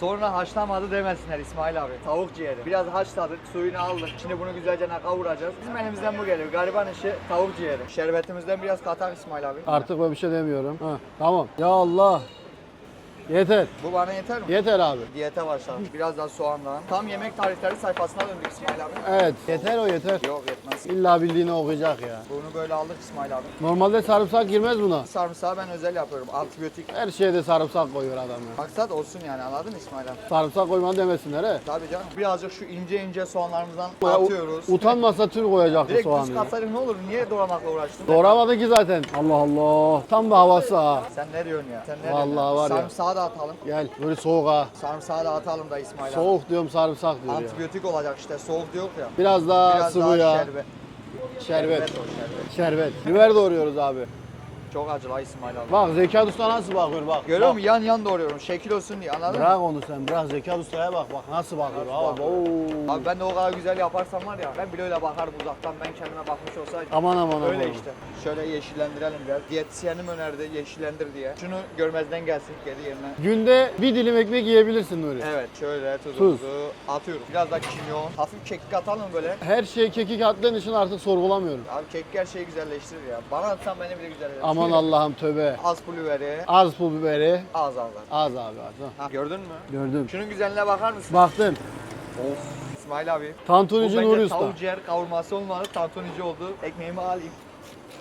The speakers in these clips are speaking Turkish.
Sonra haşlamadı demesinler İsmail abi. Tavuk ciğeri. Biraz haşladık, suyunu aldık. Şimdi bunu güzelce kavuracağız. Bizim elimizden bu geliyor. Gariban işi tavuk ciğeri. Şerbetimizden biraz katak İsmail abi. Artık ben bir şey demiyorum. Ha, tamam. Ya Allah. Yeter. Bu bana yeter mi? Yeter abi. Diyete başladık. Biraz daha soğanla. Tam yemek tarifleri sayfasına döndük İsmail abi. Evet. Yeter o yeter. Yok yetmez. İlla bildiğini okuyacak ya. Bunu böyle aldık İsmail abi. Normalde sarımsak girmez buna. Sarımsağı ben özel yapıyorum. Antibiyotik. Her şeyde sarımsak koyuyor adam ya. Maksat olsun yani anladın mı İsmail abi? Sarımsak koyma demesinler he. Tabii canım. Birazcık şu ince ince soğanlarımızdan Ya, atıyoruz. Utanmasa tüm koyacaktı Direkt soğanı düz ya. katsaydık ne olur? Niye doğramakla uğraştın? Doğramadı ki zaten. Allah Allah. Tam da havası ha. Sen ne diyorsun ya? Sen ne Vallahi diyorsun? var ya. Sarımsağı da atalım. Gel böyle soğuk ha. Sarımsağı da atalım da İsmail abi. Soğuk diyorum sarımsak diyor ya. Antibiyotik olacak işte. Soğuk diyor ya. Biraz daha Biraz sıvı daha ya. şerbet. Şerbet. o şerbet. Şerbet. Biber doğruyoruz abi. Çok acı la İsmail abi. Bak Zekat Usta nasıl bakıyor bak. Görüyor musun? Yan yan doğruyorum. Şekil olsun diye anladın mı? Bırak onu sen bırak Zekat Usta'ya bak bak nasıl bakıyor. Nasıl Abi, oo. Abi ben de o kadar güzel yaparsam var ya ben bile öyle bakarım uzaktan ben kendime bakmış olsaydım. Aman aman aman. Öyle işte. Şöyle yeşillendirelim biraz. Diyetisyenim önerdi yeşillendir diye. Şunu görmezden gelsin kedi yerine. Günde bir dilim ekmek yiyebilirsin Nuri. Evet şöyle tuzumuzu atıyoruz. Biraz da kimyon. Hafif kekik atalım böyle. Her şey kekik attığın için artık sorgulamıyorum. Abi kekik her şeyi güzelleştirir ya. Bana atsan beni bile güzelleştirir. Aman Allah'ım tövbe. Az pul biberi, Az pul biberi. az az az. Abi az. ha. Gördün mü? Gördüm. Şunun güzelliğine bakar mısın? Baktım. Of. İsmail abi. Tantunici Nuri Usta. tavuk ciğer kavurması olmalı. Tantunici oldu. Ekmeğimi alayım.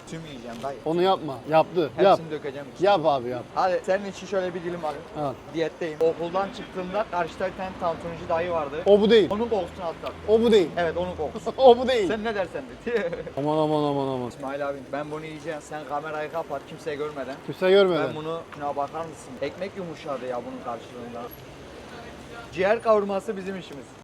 Tüm yiyeceğim dayı. Onu yapma. Yaptı. Hepsini Yap. dökeceğim. içine. Yap abi yap. Hadi senin için şöyle bir dilim alayım. Al. Diyetteyim. Okuldan çıktığımda karşıda bir tane tantunici dayı vardı. O bu değil. Onun kokusunu atlattım. O bu değil. Evet onun kokusu. O bu değil. Sen ne dersen de. Aman aman aman aman. İsmail abi ben bunu yiyeceğim. Sen kamerayı kapat kimse görmeden. Kimse görmeden. Ben bunu şuna bakar mısın? Ekmek yumuşadı ya bunun karşılığında. Ciğer kavurması bizim işimiz.